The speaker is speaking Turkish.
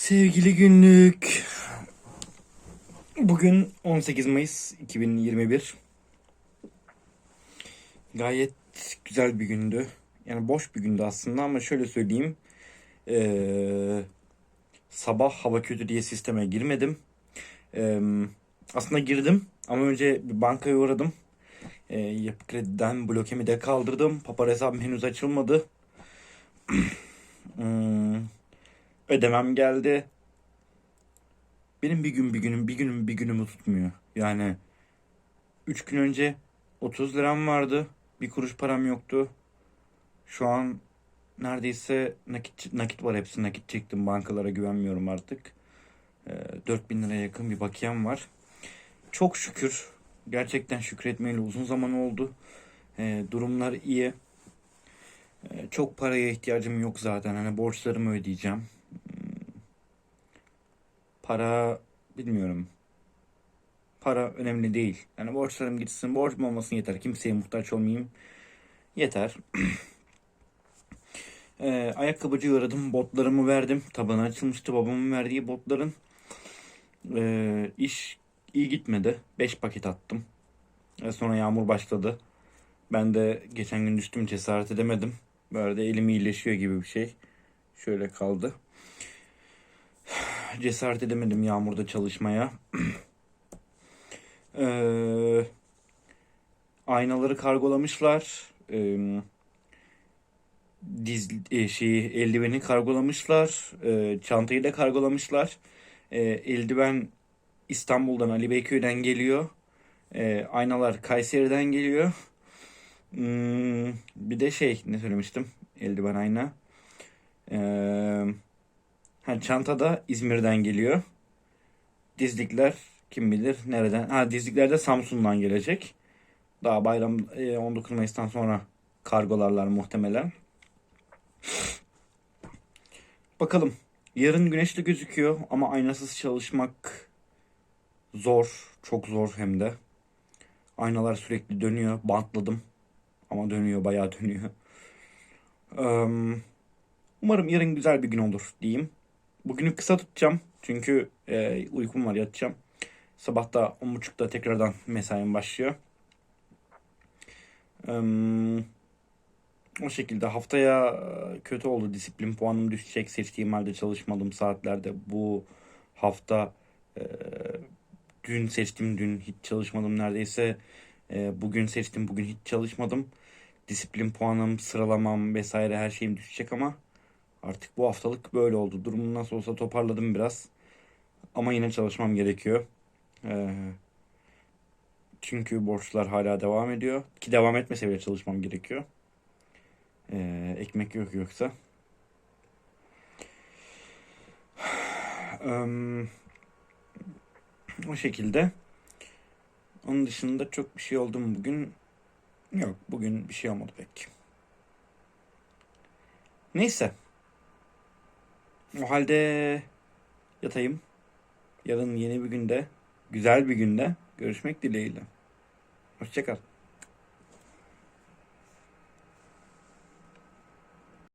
Sevgili günlük. Bugün 18 Mayıs 2021. Gayet güzel bir gündü. Yani boş bir gündü aslında ama şöyle söyleyeyim. Ee, sabah hava kötü diye sisteme girmedim. Ee, aslında girdim ama önce bir bankaya uğradım. Ee, yapı krediden blokemi de kaldırdım. Papar hesabım henüz açılmadı. Hmm, ödemem geldi. Benim bir gün bir günüm bir günüm bir günümü tutmuyor. Yani 3 gün önce 30 liram vardı. Bir kuruş param yoktu. Şu an neredeyse nakit nakit var hepsi nakit çektim. Bankalara güvenmiyorum artık. Ee, 4000 liraya yakın bir bakiyem var. Çok şükür. Gerçekten şükretmeyeli uzun zaman oldu. Ee, durumlar iyi. Ee, çok paraya ihtiyacım yok zaten. Hani borçlarımı ödeyeceğim. Para bilmiyorum. Para önemli değil. Yani borçlarım gitsin. Borcum olmasın yeter. Kimseye muhtaç olmayayım. Yeter. Ee, ayakkabıcıya uğradım. Botlarımı verdim. Tabanı açılmıştı babamın verdiği botların. Ee, iş iyi gitmedi. 5 paket attım. Ee, sonra yağmur başladı. Ben de geçen gün düştüm cesaret edemedim. Böyle de elim iyileşiyor gibi bir şey. Şöyle kaldı. Cesaret edemedim yağmurda çalışmaya. Ee, aynaları kargolamışlar. Ee, diz e, şeyi eldiveni kargolamışlar. Ee, çantayı da kargolamışlar. Ee, eldiven İstanbul'dan Ali Beyköy'den geliyor. Ee, aynalar Kayseri'den geliyor. Hmm, bir de şey ne söylemiştim? Eldiven ayna. Ee, ha, çanta da İzmir'den geliyor. Dizlikler kim bilir nereden? Ha dizlikler de Samsun'dan gelecek. Daha bayram e, 19 Mayıs'tan sonra kargolarlar muhtemelen. Bakalım. Yarın güneşli gözüküyor ama aynasız çalışmak zor. Çok zor hem de. Aynalar sürekli dönüyor. Bantladım. Ama dönüyor, bayağı dönüyor. Umarım yarın güzel bir gün olur diyeyim. Bugünü kısa tutacağım. Çünkü e, uykum var, yatacağım. Sabah da 10.30'da tekrardan mesaim başlıyor. Eee, o şekilde haftaya e, kötü oldu. Disiplin puanım düşecek. Seçtiğim halde çalışmadım saatlerde. Bu hafta e, dün seçtim, dün hiç çalışmadım neredeyse. E, bugün seçtim, bugün hiç çalışmadım. Disiplin puanım, sıralamam vesaire her şeyim düşecek ama artık bu haftalık böyle oldu. Durumu nasıl olsa toparladım biraz. Ama yine çalışmam gerekiyor. E, çünkü borçlar hala devam ediyor. Ki devam etmese bile çalışmam gerekiyor. E, ekmek yok yoksa. Em, o şekilde. Onun dışında çok bir şey oldu mu bugün? Yok, bugün bir şey olmadı pek. Neyse. O halde yatayım. Yarın yeni bir günde, güzel bir günde görüşmek dileğiyle. Hoşça kal.